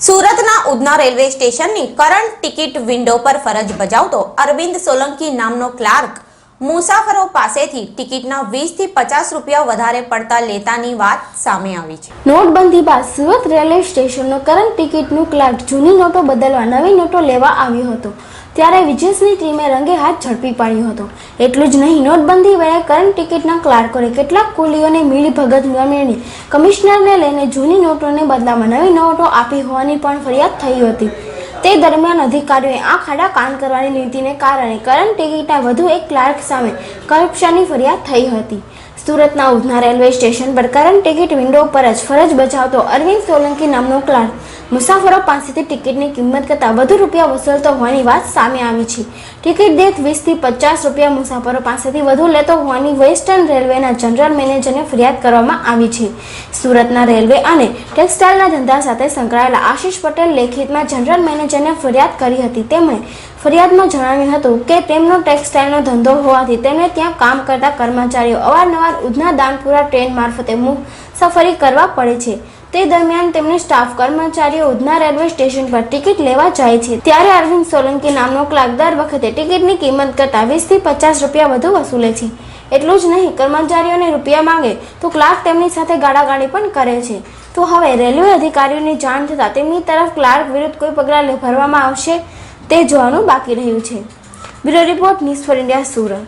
સુરતના ઉધના રેલવે સ્ટેશનની current ticket window પર ફરજ બજાવતો અરવિંદ સોલંકી નામનો ક્લાર્ક મુસાફરો પાસેથી ટિકિટના વીસથી પચાસ રૂપિયા વધારે પડતા લેતાની વાત સામે આવી છે. નોટબંધી બાદ સુરત રેલવે સ્ટેશનનો કરંટ ટિકિટનું ક્લાર્ક જૂની નોટો બદલવા નવી નોટો લેવા આવ્યો હતો. ત્યારે વિજયસની ટીમે રંગે હાથ ઝડપી પાડ્યો હતો. એટલું જ નહીં, નોટબંધી વેળે કરંટ ટિકિટના ક્લાર્કોએ કેટલાક કુલીઓને ભગત મેળવી. કમિશનરને લઈને જૂની નોટોને બદલામાં નવી નોટો આપી હોવાની પણ ફરિયાદ થઈ હતી. તે દરમિયાન અધિકારીઓએ આ ખાડા કાન કરવાની નીતિને કારણે કરંટ ટિકિટના વધુ એક ક્લાર્ક સામે કરપ્શનની ફરિયાદ થઈ હતી. સુરતના ઉધના રેલવે સ્ટેશન પર કરંટ ટિકિટ વિન્ડો પર જ ફરજ બજાવતો અરવિંદ સોલંકી નામનો ક્લાર્ક મુસાફરો પાસેથી ટિકિટની કિંમત કરતાં વધુ રૂપિયા વસૂલતો હોવાની વાત સામે આવી છે. ટિકિટ દીઠ વીસથી પચાસ રૂપિયા મુસાફરો પાસેથી વધુ લેતો હોવાની વેસ્ટર્ન રેલવેના જનરલ મેનેજરને ફરિયાદ કરવામાં આવી છે. સુરતના રેલવે અને ટેક્સટાઇલના ધંધા સાથે સંકળાયેલા આશીષ પટેલ લેખિતમાં જનરલ મેનેજરને ફરિયાદ કરી હતી. તેમણે ફરિયાદમાં જણાવ્યું હતું કે તેમનો ટેક્સટાઇલનો ધંધો હોવાથી તેમણે ત્યાં કામ કરતા કર્મચારીઓ અવારનવાર ઉધના દાનપુરા ટ્રેન મારફતે મુસાફરી કરવા પડે છે. તે દરમિયાન તેમને સ્ટાફ કર્મચારીઓ ઉધના રેલવે સ્ટેશન પર ટિકિટ લેવા જાય છે. ત્યારે અરવિંદ સોલંકી નામનો ક્લાર્ક દર વખતે ટિકિટની કિંમત કરતાં વીસથી પચાસ રૂપિયા વધુ વસૂલે છે. એટલું જ નહીં, કર્મચારીઓને રૂપિયા માંગે તો ક્લાર્ક તેમની સાથે ગાળાગાળી પણ કરે છે. તો હવે રેલવે અધિકારીઓની જાણ થતાં તેમની તરફ ક્લાર્ક વિરુદ્ધ કોઈ પગલાં ભરવામાં આવશે તે જોવાનું બાકી રહ્યું છે. Bureau report news for India Surat.